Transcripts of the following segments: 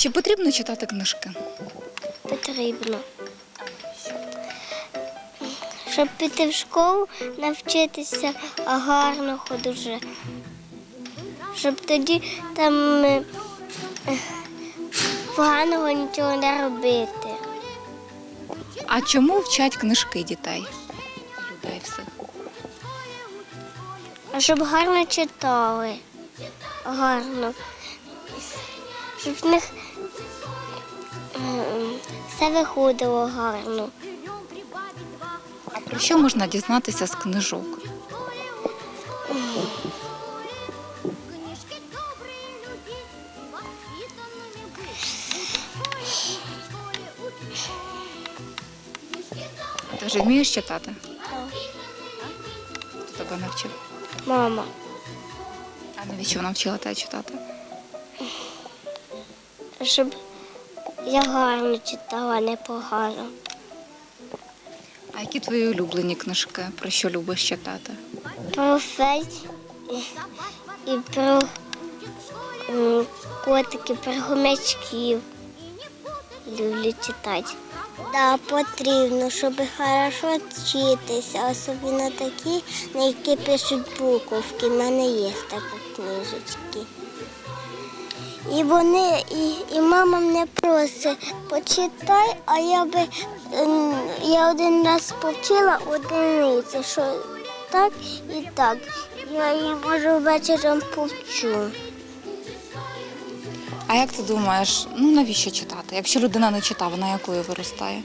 Чи потрібно читати книжки? Потрібно. Щоб піти в школу, навчитися гарно дуже. Щоб тоді там е, поганого нічого не робити. А чому вчать книжки дітей? Людей всіх. Щоб гарно читали. Гарно. Щоб в них все виходило гарно. А про що можна дізнатися з книжок? Ти вже вмієш читати? Хто тебе навчив? Мама. А навіщо навчила тебе читати? Щоб я гарно читала, а не погано. А які твої улюблені книжки? Про що любиш читати? Про фейс і, про котики, про хомячків. Люблю читати. Да, потрібно, щоб хорошо вчитися, особливо такі, на які пишуть буковки. У мене є такі книжечки. І вони, і, і мама мене просить, почитай, а я би ем, я один раз повчила одиниці, що так і так. Я її можу вечором повчу. А як ти думаєш, ну навіщо читати? Якщо людина не читає, вона якою виростає?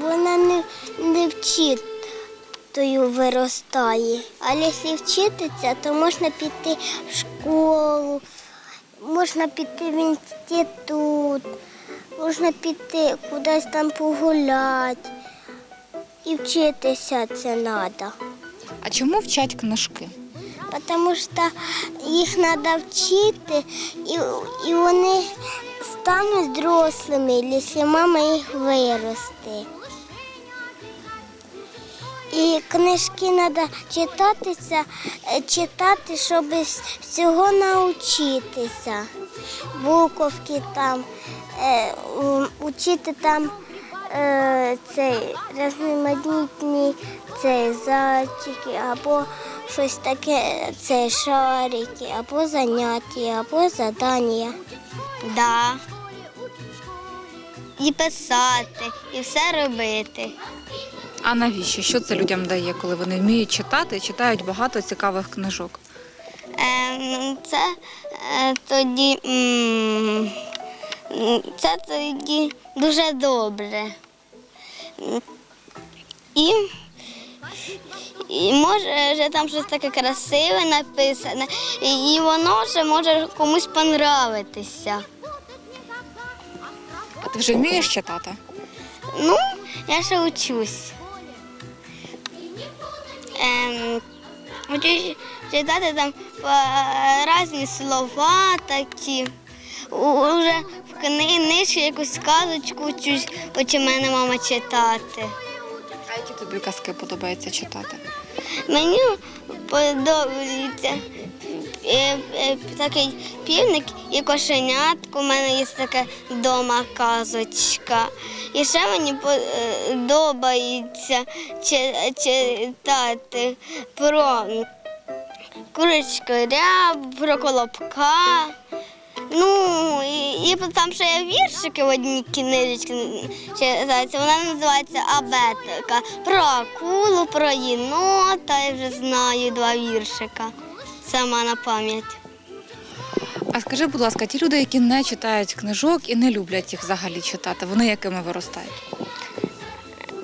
Вона не, не вчитою виростає. А якщо вчитися, то можна піти в школу, можна піти в інститут, можна піти кудись там погуляти. І вчитися це треба. А чому вчать книжки? Тому що їх треба вчити, і, і вони стануть дорослими, якщо мама їх виросте. І книжки треба читатися, е, читати, щоб всього навчитися. Буковки там, е, учити там е, цей різноманітні цей зайчики, або щось таке, це шарики, або заняття, або задання. Да. І писати, і все робити. А навіщо? Що це людям дає, коли вони вміють читати і читають багато цікавих книжок? Ем, Це е, тоді м, це тоді дуже добре. І, і може вже там щось таке красиве написане, і воно вже може комусь понравитися. А ти вже вмієш читати? Ну, я ще учусь. Хочу читати там е, різні слова такі. Уже в книжці якусь сказочку вчусь, хоче мене мама читати. А які тобі казки подобається читати? Мені подобається такий півник і кошенятко. У мене є така вдома казочка. І ще мені подобається читати про курочку ряб, про колобка. Ну, і, і там ще є віршики в одній книжечці читаються. Вона називається Абетика. Про акулу, про єнота, я вже знаю два віршика. Сама на пам'ять. А скажи, будь ласка, ті люди, які не читають книжок і не люблять їх взагалі читати, вони якими виростають?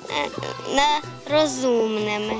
Е, Нерозумними.